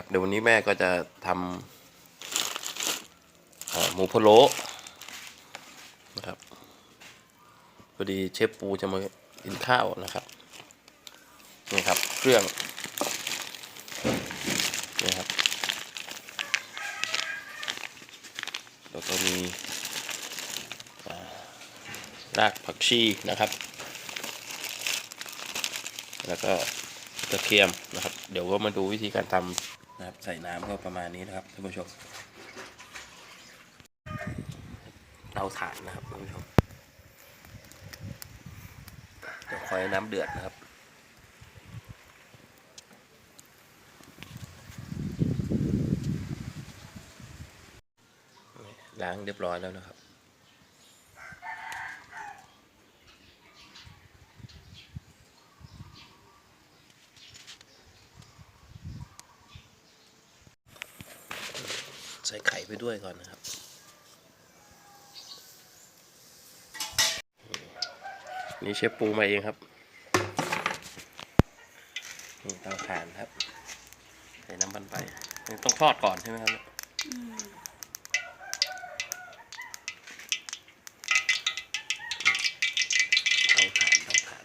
ครับเดี๋ยววันนี้แม่ก็จะทำหมูพะโล้นะครับพอดีเชฟปูจะมากินข้าวนะครับนี่ครับเครื่องนี่ครับแล้วก็มีรากผักชีนะครับ แล้วก็กระเทียมนะครับ เดี๋ยวก็มาดูวิธีการทำ นะครับใส่น้ำก็ประมาณนี้นะครับท่านผู้ชมเตาถ่านนะครับท่านผู้ชมเดี๋ยวคอยน้ำเดือดนะครับล้างเรียบร้อยแล้วนะครับ ใส่ไข่ไปด้วยก่อนนะครับ นี่เชฟปูมาเองครับนี่เตาถ่านครับ ใส่น้ำมันไป ต้องทอดก่อนใช่ไหมครับเตาถ่านเตาถ่าน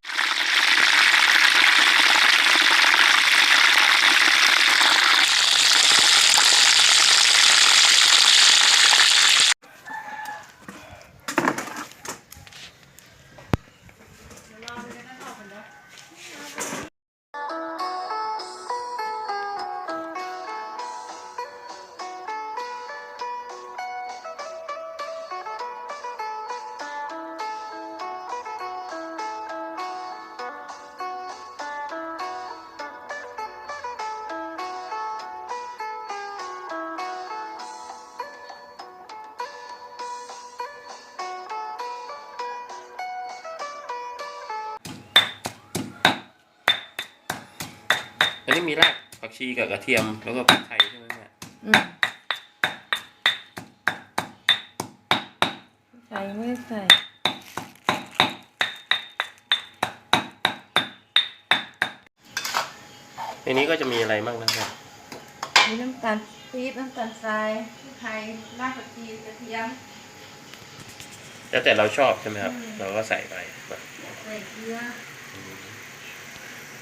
นนี้มีรากผักชีกับกระเทียมแล้วก็พริกไทยใช่ไหมแม่อืมใส่ไม่ใส่ ในนี้ก็จะมีอะไรบ้างนะแม่มีน้ำตาลปี๊บน้ำตาลทรายพริกไทยรากผักชีกระเทียม แล้วแต่เราชอบใช่ไหมครับ อืม เราก็ใส่ไป ใส่เกลือ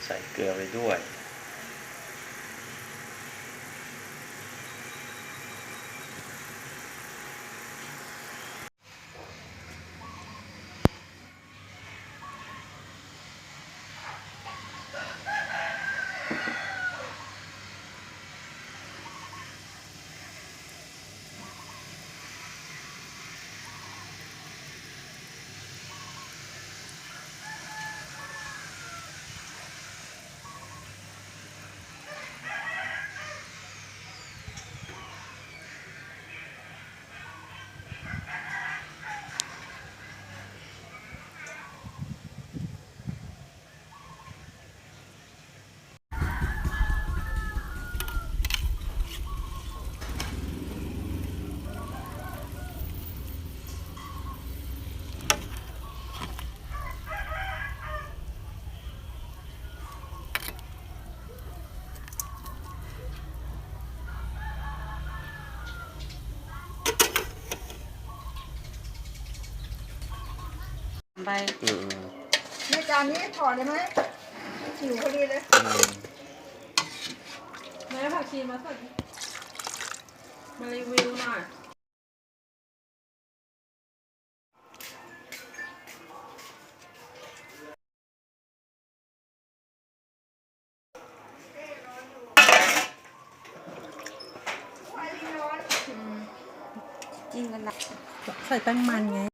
ใส่เกลือไปด้วย ใบอืมในจานนี้พอได้ไหมหิวพอดีเลยอืมแม่ผักชีมาสดมารีวิวหน่อยกินกันละใส่แป้งมันไง